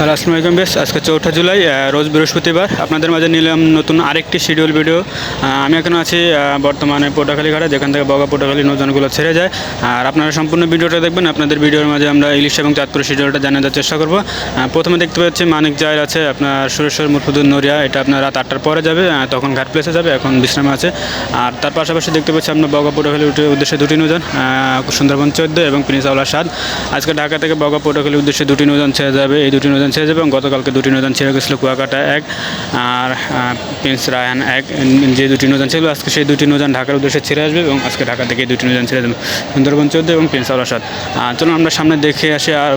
আসসালামু আলাইকুম বেশ, আজকে চৌঠা জুলাই রোজ বৃহস্পতিবার। আপনাদের মাঝে নিলাম নতুন আরেকটি শিডিউল ভিডিও আমি এখন আছি বর্তমানে পোটাখালী ঘাটে যেখান থেকে বগা পোটাখালী নৌজানগুলো ছেড়ে যায়। আর আপনারা সম্পূর্ণ ভিডিওটা দেখবেন, আপনাদের ভিডিওর মাঝে আমরা ইলিশ এবং চাঁদপুর শিডিউলটা জানার চেষ্টা করব। প্রথমে দেখতে পাচ্ছি মানিক জায়ের আছে, আপনার সুরেশ্বর মুরফুদুল নরিয়া, এটা আপনার রাত আটটার পরে যাবে তখন ঘাট প্লেসে যাবে, এখন বিশ্রামে আছে। আর তার পাশাপাশি দেখতে পাচ্ছি আমরা বগা পোটাখালী উদ্দেশ্যে দুটি নৌজান সুন্দরবন চোদ্দ এবং প্রিন্সাউলা সাদ আজকে ঢাকা থেকে বগা পোটাখালী উদ্দেশ্যে দুটি নৌজান ছেড়ে যাবে, এই দুটি নৌজান ছেড়ে যাবে এবং গতকালকে দুটি নৌজান ছেড়ে গেছিল কুয়াকাটা এক আর প্রিন্স রায়ান এক। যে দুটি নৌজান ছিল, আজকে সেই দুটি নৌজান ঢাকার উদ্দেশ্যে ছেড়ে আসবে এবং আজকে ঢাকা থেকে দুটি নৌজান ছেড়ে যাবে সুন্দরবন চোদ্দ এবং প্রিন্স সাদ আর চলুন আমরা সামনে দেখে আসে আর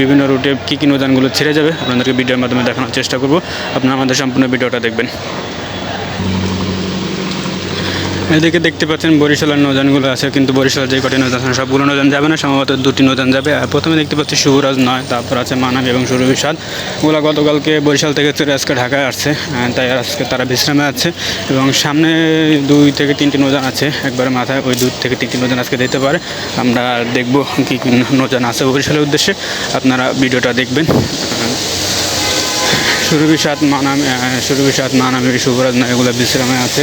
বিভিন্ন রুটে কী কী নৌজানগুলো ছেড়ে যাবে। আপনাদেরকে ভিডিওর মাধ্যমে দেখানোর চেষ্টা করব। আপনারা আমাদের সম্পূর্ণ ভিডিওটা দেখবেন। এদিকে দেখতে পাচ্ছেন বরিশালের নৌজানগুলো আছে, কিন্তু বরিশালের যে কটি নৌজান আছে, সবগুলো নৌজান যাবে না, সম্ভবত দুটি নৌজান যাবে। আর প্রথমে দেখতে পাচ্ছি শুভরাজ নয়, তারপর আছে মানাবি এবং সুরভিসাদ ওগুলো গতকালকে বরিশাল থেকে চলে আজকে ঢাকায় আসছে তাই আজকে তারা বিশ্রামে আছে। এবং সামনে দুই থেকে তিনটি নৌজান আছে, একবারে মাথায় ওই দুই থেকে তিনটি নৌজান আজকে দিতে পারে। আমরা দেখব কী কী নৌজান আছে বরিশালের উদ্দেশ্যে। আপনারা ভিডিওটা দেখবেন। সুরভি সাত মানাম সুরভি সাত শুভরাজ নয়, এগুলো বিশ্রামে আছে।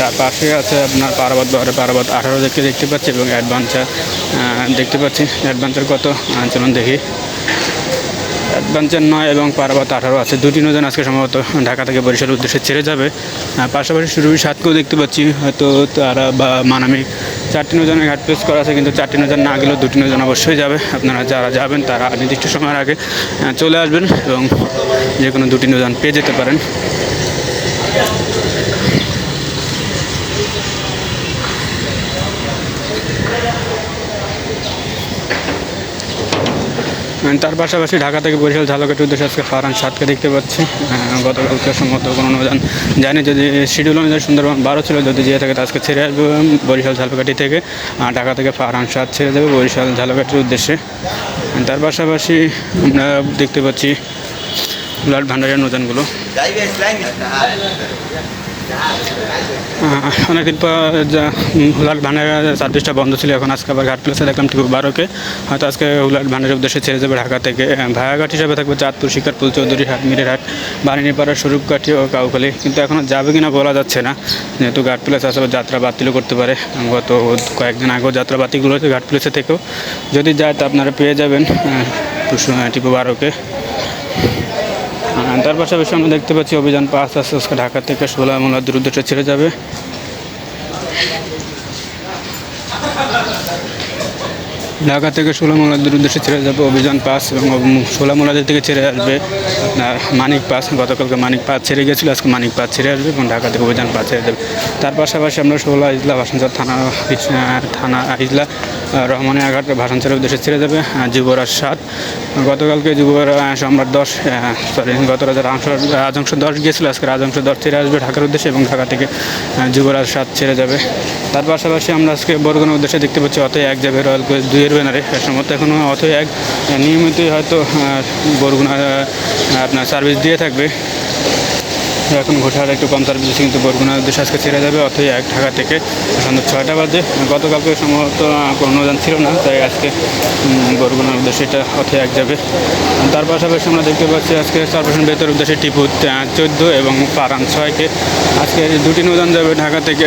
তার পাশে আছে আপনার পারাবাদ পারাবাদ আঠারো দেখতে দেখতে পাচ্ছি এবং অ্যাডভান্সার দেখতে পাচ্ছি। অ্যাডভান্সার কত চলুন দেখি। অ্যাডভেঞ্চার নয় এবং পারাবাত আঠারো আছে। দুটি নৌজান আজকে সম্ভবত ঢাকা থেকে বরিশালের উদ্দেশ্যে ছেড়ে যাবে। পাশাপাশি সুরভি সাতকেও দেখতে পাচ্ছি। হয়তো তারা বা মানামি চারটি নৌজানের ঘাট প্লেস করা আছে, কিন্তু চারটি নৌজান না গেলেও দুটি নৌজান অবশ্যই যাবে। আপনারা যারা যাবেন, তারা নির্দিষ্ট সময়ের আগে চলে আসবেন এবং যে কোনো দুটি নৌজান পেয়ে যেতে পারেন। তার পাশাপাশি ঢাকা থেকে বরিশাল ঝালকাঠির উদ্দেশ্যে আজকে ফারহান সাতকে দেখতে পাচ্ছি। গতকালকে সম্ভবত কোনো অনুদান জানি যদি শিডিউল অনুযায়ী সুন্দরবন বারো ছিল যদি যেয়ে থাকে আজকে ছেড়ে আসবে বরিশাল ঝালকাঠি থেকে ঢাকা থেকে ফারহান সাত ছেড়ে দেবে বরিশাল ঝালকাঠির উদ্দেশ্যে। তার পাশাপাশি আমরা দেখতে পাচ্ছি ব্লাড ভান্ডারের আহ, অনেকদিন পর যা উম, হুলার ভান্ডার সার্ভিসটা বন্ধ ছিল এখন আজকে আবার ঘাট প্লেসে দেখলাম টিপু বারোকে। হয়তো আজকে হুলার ভানের উদ্দেশ্যে ছেড়ে যাবে ঢাকা থেকে। ভায়াঘাট হিসাবে থাকবে চাঁদপুর শিকারপুর চৌধুরী হাট মিরের হাট বারিনীপাড়া স্বরূপকাঠি ও কাউখালী। কিন্তু এখনও যাবে কিনা বলা যাচ্ছে না। যেহেতু ঘাট প্লেস আসলে যাত্রা বাতিলও করতে পারে। গত কয়েকদিন আগেও যাত্রা বাতিল হয়েছে ঘাট প্লেসে থেকেও। যদি যায় তা আপনারা পেয়ে যাবেন টিপু বারোকে। তার পাশাপাশি আমরা দেখতে পাচ্ছি অভিযান পাঁচ, আস্তে আস্তে ঢাকা থেকে মোলাদের উদ্দেশ্যে ছেড়ে যাবে। ঢাকা থেকে ষোলা মোলাদের উদ্দেশ্যে ছেড়ে যাবে অভিযান পাস এবং ষোলা মোলাদের থেকে ছেড়ে আসবে আপনার মানিক পাস। গতকালকে মানিক পাস ছেড়ে গেছিল আজকে মানিক পাস ছেড়ে আসবে এবং ঢাকা থেকে অভিযান পাস ছেড়ে দেবে। তার পাশাপাশি আমরা ষোলা ইজলা ভাসানচর থানা থানা, ইজলা রহমানিয়া ঘাট ভাসানচরের উদ্দেশ্যে ছেড়ে যাবে যুবরাজ সাত গতকালকে যুবরাজ সম্রাট দশ সরি গত রাজা রাজংশ দশ গিয়েছিল, আজকে রাজংশ দশ ছেড়ে আসবে ঢাকার উদ্দেশ্যে এবং ঢাকা থেকে যুবরাজ সাত ছেড়ে যাবে। তার পাশাপাশি আমরা আজকে বরগুনার উদ্দেশ্যে দেখতে পাচ্ছি অতই এক যাবে রয়্যাল কোচ না রে সম্ভবত এখনও অত এক নিয়মিতই হয়তো বরগুনা আপনার সার্ভিস দিয়ে থাকবে। এখন ঘোষার একটু কম সার্ভিস কিন্তু বরগুনার উদ্দেশ্যে আজকে ছেড়ে যাবে, অথই এক ঢাকা থেকে সন্ধ্যা ছয়টা বাজে। গতকালকে সম্ভবত কোনো অনুদান ছিল না, তাই আজকে বরগুনার উদ্দেশ্যে এটা অথই এক যাবে। তার পাশাপাশি আমরা দেখতে পাচ্ছি আজকে কর্পোরেশন বেতর উদ্দেশ্যে টিপু চোদ্দ এবং পারান ছয়কে। আজকে দুটি নৌদান যাবে ঢাকা থেকে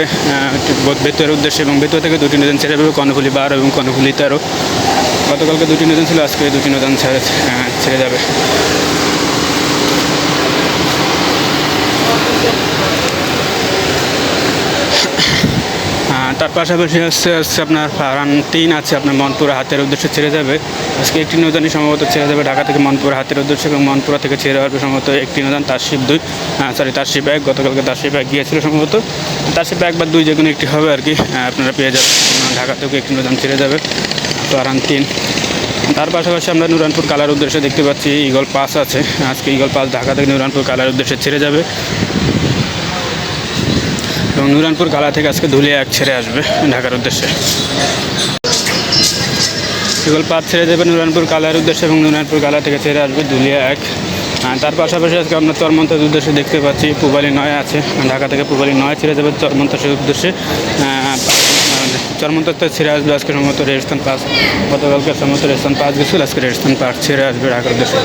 বেতুয়ার উদ্দেশ্যে এবং বেতুয়া থেকে দুটি নৌদান ছেড়ে যাবে কর্ণফুলি বারো এবং কর্ণফুলি তেরো। গতকালকে দুটি নৌদান ছিল, আজকে দুটি নৌদান ছেড়ে ছেড়ে যাবে। তার পাশাপাশি হচ্ছে হচ্ছে আপনার ফারান তিন আছে আপনার মনপুরা হাতের উদ্দেশ্যে ছেড়ে যাবে। আজকে একটি নৌদানই সম্ভবত ছেড়ে যাবে ঢাকা থেকে মনপুরা হাতের উদ্দেশ্যে এবং মনপুরা থেকে ছেড়ে আসবে সম্ভবত একটি নৌদান তারশিপ দুই সরি তার তারশিপ এক, গতকালকে তারশিপ এক গিয়েছিল সম্ভবত। তার তারশিপ এক বা দুই যে কোনো একটি হবে আর কি আপনারা পেয়ে যাবেন। ঢাকা থেকে একটি নৌদান ছেড়ে যাবে ফারান তিন তার পাশাপাশি আমরা নুরানপুর কালার উদ্দেশ্যে দেখতে পাচ্ছি, ইগল পাস আছে। আজকে ইগল পাস ঢাকা থেকে নুরানপুর কালার উদ্দেশ্যে ছেড়ে যাবে। এবং নুরানপুর কালা থেকে আজকে ধুলিয়া এক ছেড়ে আসবে ঢাকার উদ্দেশ্যে। এগুলো পাঁচ ছেড়ে দেবে নুরানপুর কালার উদ্দেশ্যে এবং নুরানপুর কালা থেকে ছেড়ে আসবে ধুলিয়া এক। তার পাশাপাশি আজকে আমরা চরমন্তর উদ্দেশ্যে দেখতে পাচ্ছি পুবালি নয় আছে। ঢাকা থেকে পুবালি নয় ছেড়ে যাবে চরমন্তের উদ্দেশ্যে। চরমন্তর ছেড়ে আসবে আজকে সম্ভবত রেস্তান পাস, গতকালকে সম্ভবত রেস্তান পাস গেছিল, আজকে রেস্তান পাস ছেড়ে আসবে ঢাকার দেশে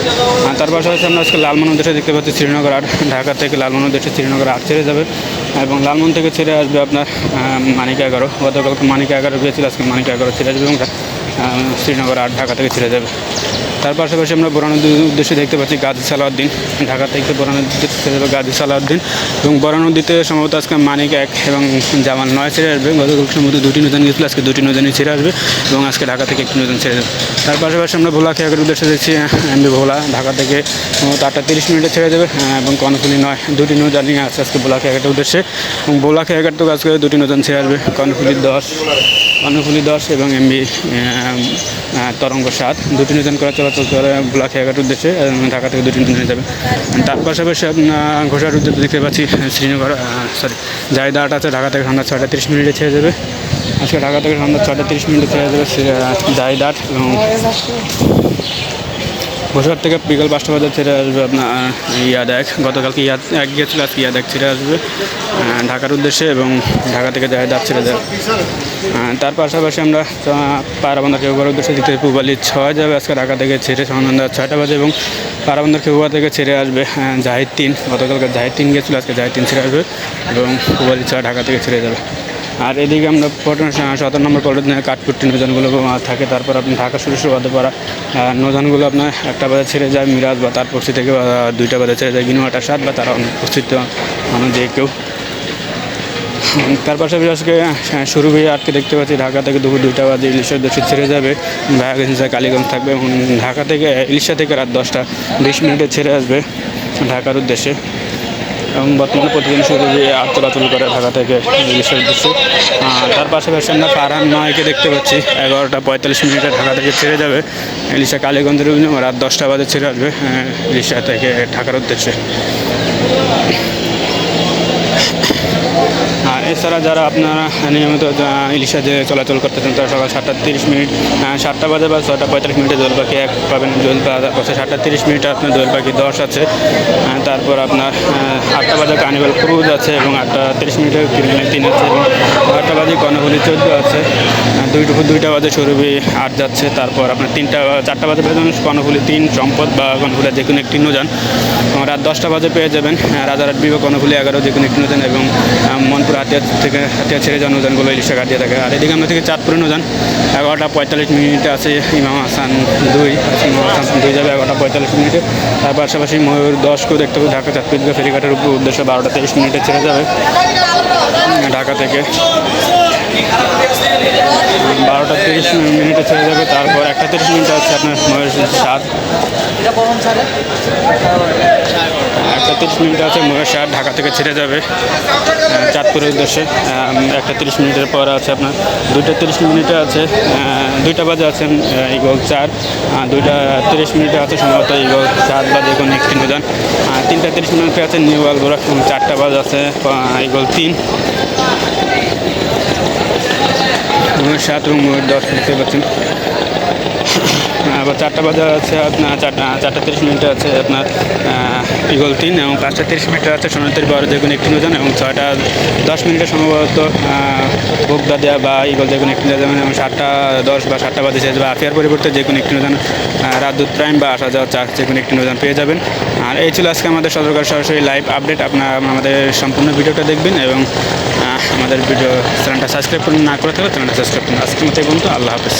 আর তার পাশাপাশি আমরা আজকে লালমন উদ্দেশ্যে দেখতে পাচ্ছি শ্রীনগর আট ঢাকা থেকে লালমন উদ্দেশ্যে শ্রীনগর আট ছেড়ে যাবে। এবং লালমন থেকে ছেড়ে আসবে আপনার মানিক এগারো। গতকালকে মানিক এগারো গিয়েছিল, আজকে মানিক এগারো ছেড়ে আসবে এবং শ্রীনগর আট ঢাকা থেকে ছেড়ে যাবে। তার পাশাপাশি আমরা বরানদীর উদ্দেশ্যে দেখতে পাচ্ছি গাজী সালাউদ্দিন। ঢাকা থেকে যাবে গাজী সালাউদ্দিন। এবং বরানদীতে সম্ভবত আজকে মানিক এক এবং জামাল নয় ছেড়ে আসবে। গতকাল সম্ভবত দুটি নতুন গেছিল আজকে দুটি নতুনই ছেড়ে আসবে এবং আজকে ঢাকা থেকে একটি নতুন ছেড়ে যাবে। তার পাশাপাশি আমরা ভোলা খেয়াকের উদ্দেশ্যে দেখছি এমবি ভোলা ঢাকা থেকে সম্ভবত আটটা তিরিশ মিনিটে ছেড়ে আহ, এবং কর্ণফুলি নয় দুটি নৌজানি আছে আজকে ভোলা খেয়াঘাটের উদ্দেশ্যে। এবং ভোলা খেয়াঘাট থেকে আজকে দুটি নতুন ছেড়ে আসবে কর্ণফুলি দশ। কর্ণফুলি দশ এবং এমবি তরঙ্গ সাত। দুটি নতুন করা চলাচল করে ব্লক এগারোর উদ্দেশ্যে ঢাকা থেকে দুটি নতুন যাবে। তার পাশাপাশি ঘোষার উদ্যোগ দেখতে পাচ্ছি শ্রীনগর সরি জায়দা আছে, ঢাকা থেকে সন্ধ্যা ছটা তিরিশ মিনিটে ছেড়ে যাবে। আজকে ঢাকা থেকে সন্ধ্যা ছটা তিরিশ মিনিটে ছেড়ে যাবে জায়দা এবং বসুরহাট থেকে বিকাল পাঁচটা বাজার ছেড়ে আসবে আপনার ইয়াদ এক গতকালকে ইয়াদ, এক গিয়েছিল আজকে ইয়াদ এক ছেড়ে আসবে। ঢাকার উদ্দেশ্যে এবং ঢাকা থেকে যায় দাঁত ছেড়ে যাবে তার পাশাপাশি আমরা পারাবন্দর কেউবার উদ্দেশ্যে দিতে পুবালি ছয় যাবে আজকে ঢাকা থেকে ছেড়ে সন্ধ্যা ছয়টা বাজে এবং পারাবন্দর কেউবার থেকে ছেড়ে আসবে জাহিদ তিন। গতকালকে জাহিদ তিন গিয়েছিল আজকে জাহিদ তিন ছেড়ে আসবে এবং পুবালি ছয় ঢাকা থেকে ছেড়ে যাবে। আর এদিকে আমরা পটন সতেরো নম্বর পল্টন কাঠপুট্টি নৌজানগুলো থাকে। তারপর আপনি ঢাকা হতে পারা নৌজানগুলো আপনার একটা বাজে ছেড়ে যায় মিরাজ বা তার পশ্চিম থেকে দুইটা বাজে ছেড়ে যায় গিনুয়াটা সাত বা তারা উপস্থিত মানুষ যে কেউ। তার পাশাপাশি আজকে শুরু হয়ে আটকে দেখতে পাচ্ছি, ঢাকা থেকে দুপুর দুইটা বাজে ইলিশের দেশে ছেড়ে যাবে। ভায়াগঞ্জা কালীগঞ্জ থাকবে এবং ঢাকা থেকে, ইলিশা থেকে রাত দশটা বিশ মিনিটে ছেড়ে আসবে ঢাকার উদ্দেশ্যে। এবং বর্তমানে প্রতিদিন শুরু যে চলাচল করে ঢাকা থেকে বিশ্বের আহ, তার পাশাপাশি আমরা ফারহান নয়কে দেখতে পাচ্ছি। এগারোটা পঁয়তাল্লিশ মিনিটে ঢাকা থেকে ছেড়ে যাবে। ইলিশা কালীগঞ্জের রাত দশটা বাজে ছেড়ে আসবে। এলিশা ইলিশা থেকে ঢাকার উদ্দেশ্যে। এছাড়া যারা আপনারা নিয়মিত ইলিশা যে চলাচল করতেছেন তারা সকাল সাতটা তিরিশ মিনিট সাতটা বাজে বা ছটা পঁয়তাল্লিশ মিনিটে দোল পাখি এক পাবেন। দোল পাশে সাতটা তিরিশ মিনিটে আপনার দোল পাখি দশ আছে। তারপর আপনার আটটা বাজে কার্নিভাল ক্রুজ আছে এবং আটটা তিরিশ মিনিটে তিন আছে এবং আটটা বাজে কর্ণফুলি চোদ্দ আছে। দুই দুপুর দুইটা বাজে সরবি আট যাচ্ছে। তারপর আপনার তিনটা চারটা বাজে পেয়ে যাবেন কর্ণফুলি তিন সম্পদ বা কর্ণফুলি যে কোনো একটি এবং রাত দশটা বাজে পেয়ে যাবেন আহ, রাজারহাট বিভাগ কর্ণফুলি এগারো যে কোনো একটি নৌযান এবং মনপুর মনপুর হাতিয়া থেকে হাতিয়া ছেড়ে যান নৌযানগুলো ইলিশা কাটিয়ে থাকে। আর এদিকে আমরা থেকে চাঁদপুরে নজান এগারোটা পঁয়তাল্লিশ মিনিটে আছে ইমাম হাসান দুই ইমাম হাসান দুই যাবে এগারোটা পঁয়তাল্লিশ মিনিটে। তার পাশাপাশি ময়ূর দশকেও দেখতে পাবো ঢাকা চাঁদপুর ফেরিঘাটের উপর উদ্দেশ্যে বারোটা তেইশ মিনিটে ছেড়ে যাবে। ঢাকা থেকে বারোটা তিরিশ মিনিটে ছেড়ে যাবে তারপর একটা তিরিশ মিনিটে আছে আপনার ময়ূর সাত একটা তিরিশ মিনিট আছে ময়ূর সাত ঢাকা থেকে ছেড়ে যাবে চাঁদপুরের উদ্দেশ্যে। একটা তিরিশ মিনিটের পর আছে আপনার দুইটা তিরিশ মিনিটে আছে দুইটা বাজে আহ, ইগল চার। দুইটা তিরিশ মিনিটে আছে সম্ভবত ইগল চার বা যে কোনো একটি আর তিনটা তিরিশ মিনিটে আছে নিউ এবং চারটা বাজে আছে ইগল তিন। ময়ূর সাত এবং ময়ূর দশ দেখতে পাচ্ছেন আবার চারটা বাজে আছে আপনার চারটা চারটা তিরিশ মিনিটে আছে আপনার ইগল তিন এবং পাঁচটা তিরিশ মিনিটে আছে সোনাতের বারো কোনো একটি নৌযান এবং ছয়টা দশ মিনিটে সম্ভবত বোগদা দেওয়া বা ইগল কোনো একটি নৌযান এবং সাতটা দশ বা সাতটা বাজে শেষ বা আফিয়ার পরিবর্তে যে কোনো একটি আহ, রাজদূত প্রাইম বা আসা যাওয়া চার্জ যে কোনো একটি নৌযান পেয়ে যাবেন। আর এই ছিল আজকে আমাদের সরকার সরাসরি লাইভ আপডেট আপনারা আমাদের সম্পূর্ণ ভিডিওটা দেখবেন এবং আমাদের ভিডিও চ্যানেলটা সাবস্ক্রাইব না করে থাকলে চ্যানেলটা সাবস্ক্রাইব করুন। আজকের মতো বন্ধু আল্লাহ হাফেজ।